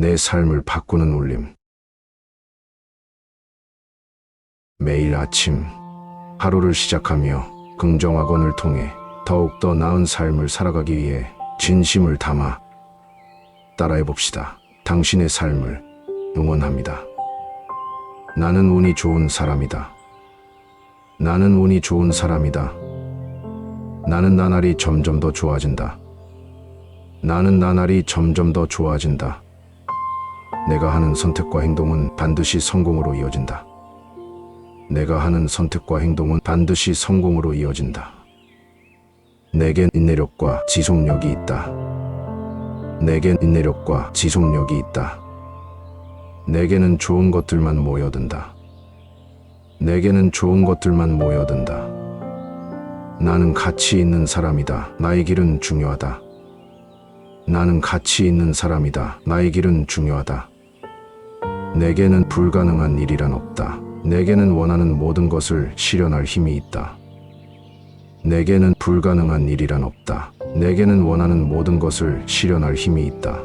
내 삶을 바꾸는 울림. 매일 아침 하루를 시작하며 긍정학원을 통해 더욱더 나은 삶을 살아가기 위해 진심을 담아 따라해 봅시다. 당신의 삶을 응원합니다. 나는 운이 좋은 사람이다. 나는 운이 좋은 사람이다. 나는 나날이 점점 더 좋아진다. 나는 나날이 점점 더 좋아진다. 내가 하는 선택과 행동은 반드시 성공으로 이어진다. 내가 하는 선택과 행동은 반드시 성공으로 이어진다. 내겐 인내력과 지속력이 있다. 내겐 인내력과 지속력이 있다. 내게는 좋은 것들만 모여든다. 내게는 좋은 것들만 모여든다. 나는 가치 있는 사람이다. 나의 길은 중요하다. 나는 가치 있는 사람이다. 나의 길은 중요하다. 내게는 불가능한 일이란 없다. 내게는 원하는 모든 것을 실현할 힘이 있다. 내게는 불가능한 일이란 없다. 내게는 원하는 모든 것을 실현할 힘이 있다.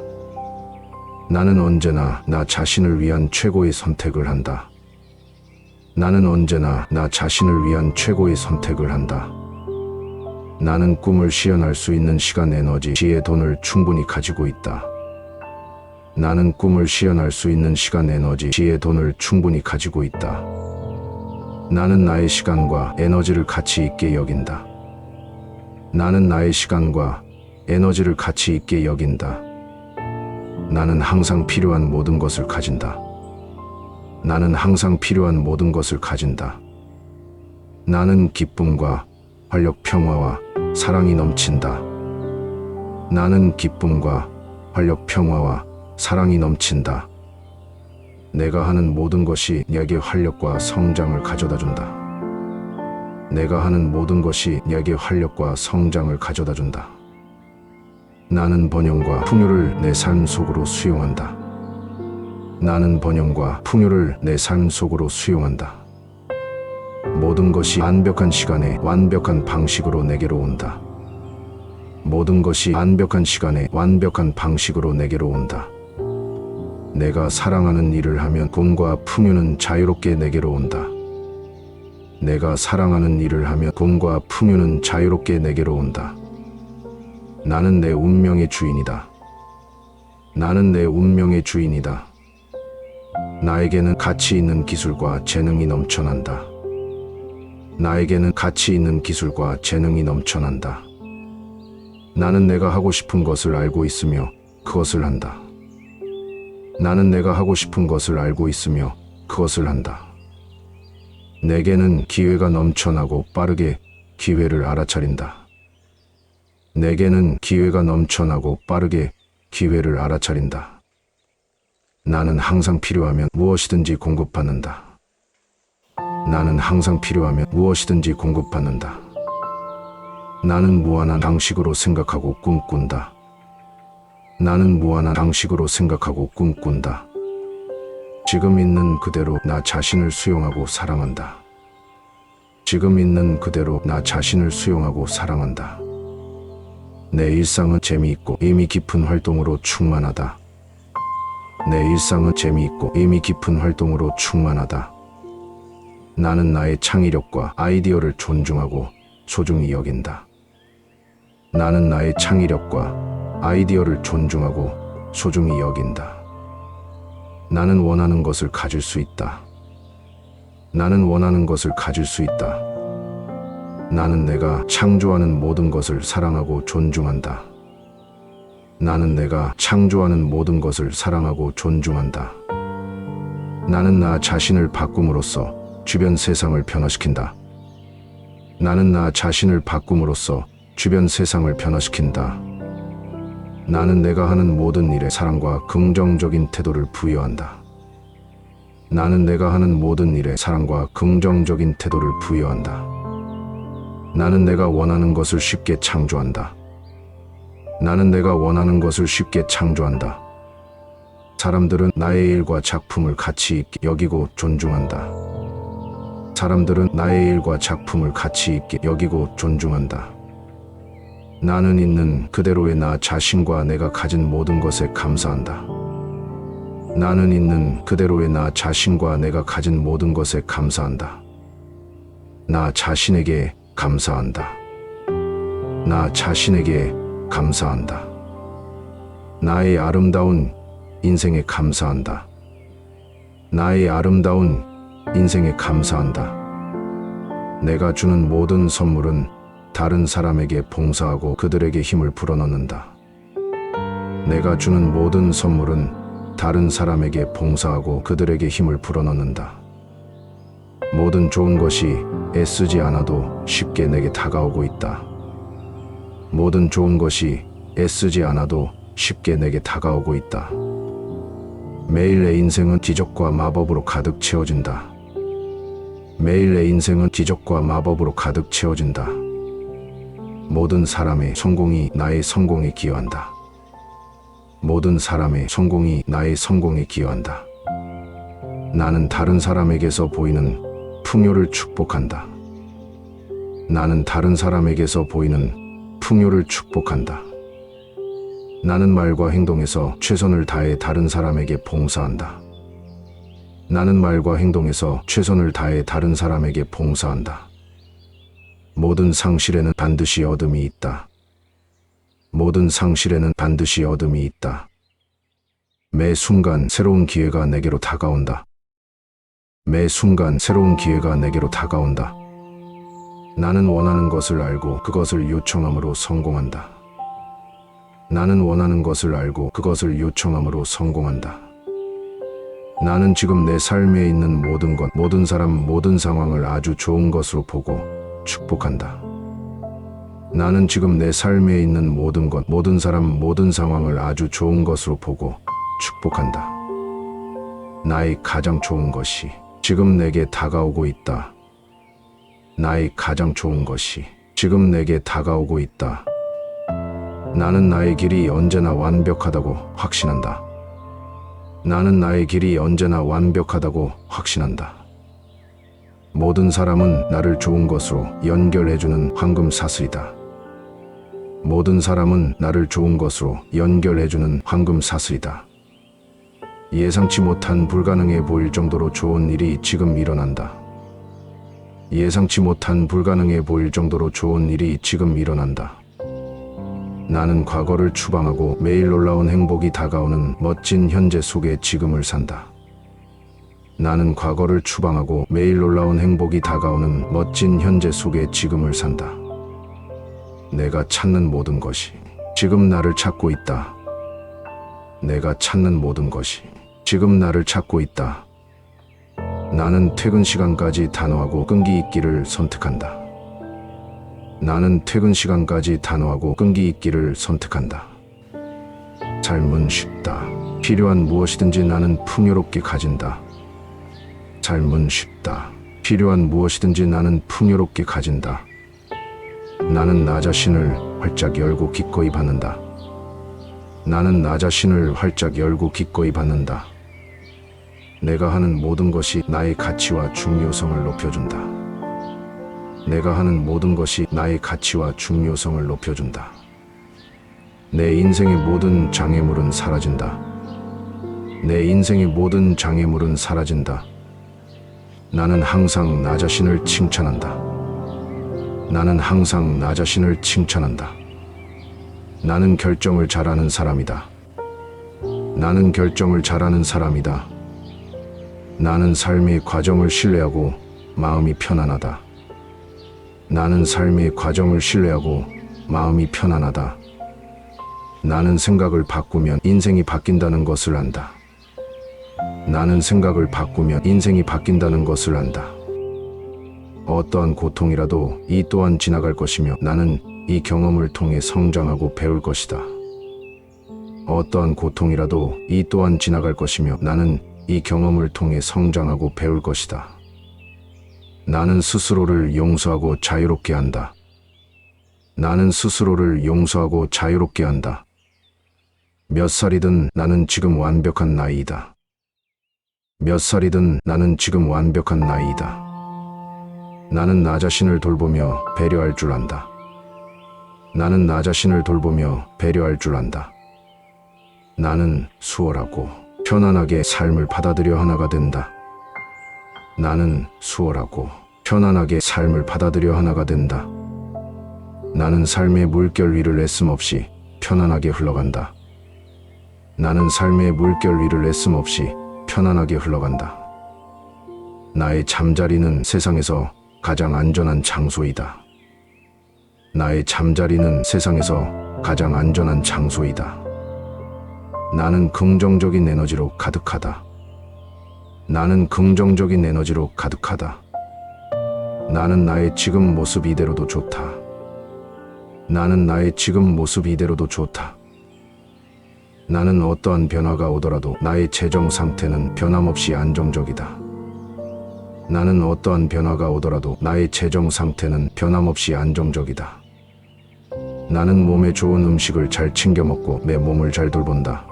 나는 언제나 나 자신을 위한 최고의 선택을 한다. 나는 언제나 나 자신을 위한 최고의 선택을 한다. 나는 꿈을 실현할 수 있는 시간, 에너지, 지혜, 돈을 충분히 가지고 있다. 나는 꿈을 실현할 수 있는 시간, 에너지, 지혜, 돈을 충분히 가지고 있다. 나는 나의 시간과 에너지를 가치 있게 여긴다. 나는 나의 시간과 에너지를 가치 있게 여긴다. 나는 항상 필요한 모든 것을 가진다. 나는 항상 필요한 모든 것을 가진다. 나는 기쁨과 활력, 평화와 사랑이 넘친다. 나는 기쁨과 활력, 평화와 사랑이 넘친다. 내가 하는 모든 것이 내게 활력과 성장을 가져다 준다. 내가 하는 모든 것이 내게 활력과 성장을 가져다 준다. 나는 번영과 풍요를 내 삶 속으로 수용한다. 나는 번영과 풍요를 내 삶 속으로 수용한다. 모든 것이 완벽한 시간에 완벽한 방식으로 내게로 온다. 모든 것이 완벽한 시간에 완벽한 방식으로 내게로 온다. 내가 사랑하는 일을 하면 꿈과 풍요는 자유롭게 내게로 온다. 내가 사랑하는 일을 하면 꿈과 풍요는 자유롭게 내게로 온다. 나는 내 운명의 주인이다. 나는 내 운명의 주인이다. 나에게는 가치 있는 기술과 재능이 넘쳐난다. 나에게는 가치 있는 기술과 재능이 넘쳐난다. 나는 내가 하고 싶은 것을 알고 있으며 그것을 한다. 나는 내가 하고 싶은 것을 알고 있으며 그것을 한다. 내게는 기회가 넘쳐나고 빠르게 기회를 알아차린다. 내게는 기회가 넘쳐나고 빠르게 기회를 알아차린다. 나는 항상 필요하면 무엇이든지 공급받는다. 나는 항상 필요하면 무엇이든지 공급받는다. 나는 무한한 방식으로 생각하고 꿈꾼다. 나는 무한한 방식으로 생각하고 꿈꾼다. 지금 있는 그대로 나 자신을 수용하고 사랑한다. 지금 있는 그대로 나 자신을 수용하고 사랑한다. 내 일상은 재미있고 의미 깊은 활동으로 충만하다. 내 일상은 재미있고 의미 깊은 활동으로 충만하다. 나는 나의 창의력과 아이디어를 존중하고 소중히 여긴다. 나는 나의 창의력과 아이디어를 존중하고 소중히 여긴다. 나는 원하는 것을 가질 수 있다. 나는 원하는 것을 가질 수 있다. 나는 내가 창조하는 모든 것을 사랑하고 존중한다. 나는 내가 창조하는 모든 것을 사랑하고 존중한다. 나는 나 자신을 바꿈으로써 주변 세상을 변화시킨다. 나는 나 자신을 바꿈으로써 주변 세상을 변화시킨다. 나는 내가 하는 모든 일에 사랑과 긍정적인 태도를 부여한다. 나는 내가 하는 모든 일에 사랑과 긍정적인 태도를 부여한다. 나는 내가 원하는 것을 쉽게 창조한다. 나는 내가 원하는 것을 쉽게 창조한다. 사람들은 나의 일과 작품을 가치 있게 여기고 존중한다. 사람들은 나의 일과 작품을 가치 있게 여기고 존중한다. 나는 있는 그대로의 나 자신과 내가 가진 모든 것에 감사한다. 나는 있는 그대로의 나 자신과 내가 가진 모든 것에 감사한다. 나 자신에게 감사한다. 나 자신에게 감사한다. 나의 아름다운 인생에 감사한다. 나의 아름다운 인생에 감사한다. 내가 주는 모든 선물은 다른 사람에게 봉사하고 그들에게 힘을 불어넣는다. 내가 주는 모든 선물은 다른 사람에게 봉사하고 그들에게 힘을 불어넣는다. 모든 좋은 것이 애쓰지 않아도 쉽게 내게 다가오고 있다. 모든 좋은 것이 애쓰지 않아도 쉽게 내게 다가오고 있다. 매일 내 인생은 기적과 마법으로 가득 채워진다. 매일 내 인생은 기적과 마법으로 가득 채워진다. 모든 사람의 성공이 나의 성공에 기여한다. 모든 사람의 성공이 나의 성공에 기여한다. 나는 다른 사람에게서 보이는 풍요를 축복한다. 나는 다른 사람에게서 보이는 풍요를 축복한다. 나는 말과 행동에서 최선을 다해 다른 사람에게 봉사한다. 나는 말과 행동에서 최선을 다해 다른 사람에게 봉사한다. 모든 상실에는 반드시 어둠이 있다. 모든 상실에는 반드시 어둠이 있다. 매 순간 새로운 기회가 내게로 다가온다. 매 순간 새로운 기회가 내게로 다가온다. 나는 원하는 것을 알고 그것을 요청함으로 성공한다. 나는 원하는 것을 알고 그것을 요청함으로 성공한다. 나는 지금 내 삶에 있는 모든 것, 모든 사람, 모든 상황을 아주 좋은 것으로 보고 축복한다. 나는 지금 내 삶에 있는 모든 것, 모든 사람, 모든 상황을 아주 좋은 것으로 보고 축복한다. 나의 가장 좋은 것이 지금 내게 다가오고 있다. 나의 가장 좋은 것이 지금 내게 다가오고 있다. 나는 나의 길이 언제나 완벽하다고 확신한다. 나는 나의 길이 언제나 완벽하다고 확신한다. 모든 사람은 나를 좋은 것으로 연결해주는 황금 사슬이다. 모든 사람은 나를 좋은 것으로 연결해주는 황금 사슬이다. 예상치 못한 불가능해 보일 정도로 좋은 일이 지금 일어난다. 예상치 못한 불가능해 보일 정도로 좋은 일이 지금 일어난다. 나는 과거를 추방하고 매일 놀라운 행복이 다가오는 멋진 현재 속에 지금을 산다. 나는 과거를 추방하고 매일 놀라운 행복이 다가오는 멋진 현재 속에 지금을 산다. 내가 찾는 모든 것이 지금 나를 찾고 있다. 내가 찾는 모든 것이 지금 나를 찾고 있다. 나는 퇴근 시간까지 단호하고 끈기 있기를 선택한다. 나는 퇴근 시간까지 단호하고 끈기 있기를 선택한다. 삶은 쉽다. 필요한 무엇이든지 나는 풍요롭게 가진다. 삶은 쉽다. 필요한 무엇이든지 나는 풍요롭게 가진다. 나는 나 자신을 활짝 열고 기꺼이 받는다. 나는 나 자신을 활짝 열고 기꺼이 받는다. 내가 하는 모든 것이 나의 가치와 중요성을 높여준다. 내가 하는 모든 것이 나의 가치와 중요성을 높여준다. 내 인생의 모든 장애물은 사라진다. 내 인생의 모든 장애물은 사라진다. 나는 항상 나 자신을 칭찬한다. 나는 항상 나 자신을 칭찬한다. 나는 결정을 잘하는 사람이다. 나는 결정을 잘하는 사람이다. 나는 삶의 과정을 신뢰하고 마음이 편안하다. 나는 삶의 과정을 신뢰하고 마음이 편안하다. 나는 생각을 바꾸면 인생이 바뀐다는 것을 안다. 나는 생각을 바꾸면 인생이 바뀐다는 것을 안다. 어떠한 고통이라도 이 또한 지나갈 것이며 나는 이 경험을 통해 성장하고 배울 것이다. 어떠한 고통이라도 이 또한 지나갈 것이며 나는 이 경험을 통해 성장하고 배울 것이다. 나는 스스로를 용서하고 자유롭게 한다. 나는 스스로를 용서하고 자유롭게 한다. 몇 살이든 나는 지금 완벽한 나이다. 몇 살이든 나는 지금 완벽한 나이다. 나는 나 자신을 돌보며 배려할 줄 안다. 나는 나 자신을 돌보며 배려할 줄 안다. 나는 수월하고 편안하게 삶을 받아들여 하나가 된다. 나는 수월하고 편안하게 삶을 받아들여 하나가 된다. 나는 삶의 물결 위를 애씀 없이 편안하게 흘러간다. 나는 삶의 물결 위를 애씀 없이 편안하게 흘러간다. 나의 잠자리는 세상에서 가장 안전한 장소이다. 나의 잠자리는 세상에서 가장 안전한 장소이다. 나는 긍정적인 에너지로 가득하다. 나는 긍정적인 에너지로 가득하다. 나는 나의 지금 모습 이대로도 좋다. 나는 나의 지금 모습 이대로도 좋다. 나는 어떠한 변화가 오더라도 나의 재정 상태는 변함없이 안정적이다. 나는 어떠한 변화가 오더라도 나의 재정 상태는 변함없이 안정적이다. 나는 몸에 좋은 음식을 잘 챙겨 먹고 내 몸을 잘 돌본다.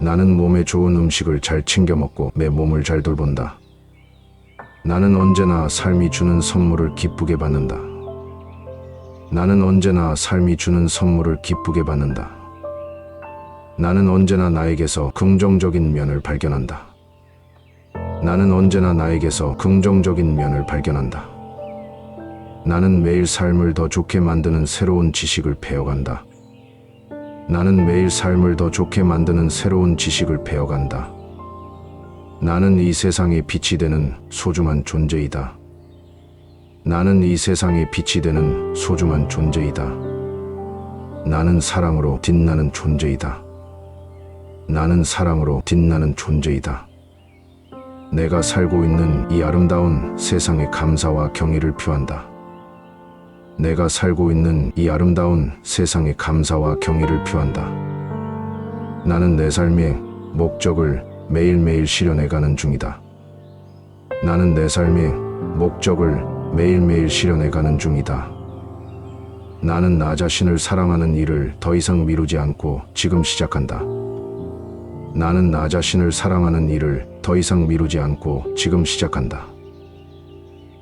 나는 몸에 좋은 음식을 잘 챙겨 먹고 내 몸을 잘 돌본다. 나는 언제나 삶이 주는 선물을 기쁘게 받는다. 나는 언제나 삶이 주는 선물을 기쁘게 받는다. 나는 언제나 나에게서 긍정적인 면을 발견한다. 나는 언제나 나에게서 긍정적인 면을 발견한다. 나는 매일 삶을 더 좋게 만드는 새로운 지식을 배워간다. 나는 매일 삶을 더 좋게 만드는 새로운 지식을 배워간다. 나는 이 세상에 빛이 되는 소중한 존재이다. 나는 이 세상에 빛이 되는 소중한 존재이다. 나는 사랑으로 빛나는 존재이다. 나는 사랑으로 빛나는 존재이다. 내가 살고 있는 이 아름다운 세상에 감사와 경의를 표한다. 내가 살고 있는 이 아름다운 세상에 감사와 경의를 표한다. 나는 내 삶의 목적을 매일매일 실현해가는 중이다. 나는 내 삶의 목적을 매일매일 실현해가는 중이다. 나는 나 자신을 사랑하는 일을 더 이상 미루지 않고 지금 시작한다. 나는 나 자신을 사랑하는 일을 더 이상 미루지 않고 지금 시작한다.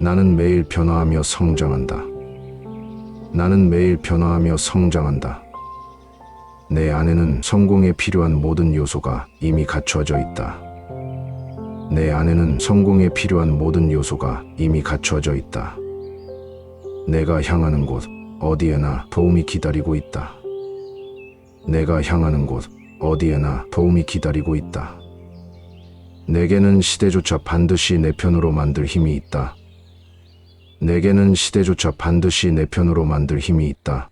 나는 매일 변화하며 성장한다. 나는 매일 변화하며 성장한다. 내 안에는 성공에 필요한 모든 요소가 이미 갖추어져 있다. 내 안에는 성공에 필요한 모든 요소가 이미 갖추어져 있다. 내가 향하는 곳 어디에나 도움이 기다리고 있다. 내가 향하는 곳 어디에나 도움이 기다리고 있다. 내게는 시대조차 반드시 내 편으로 만들 힘이 있다. 내게는 시대조차 반드시 내 편으로 만들 힘이 있다.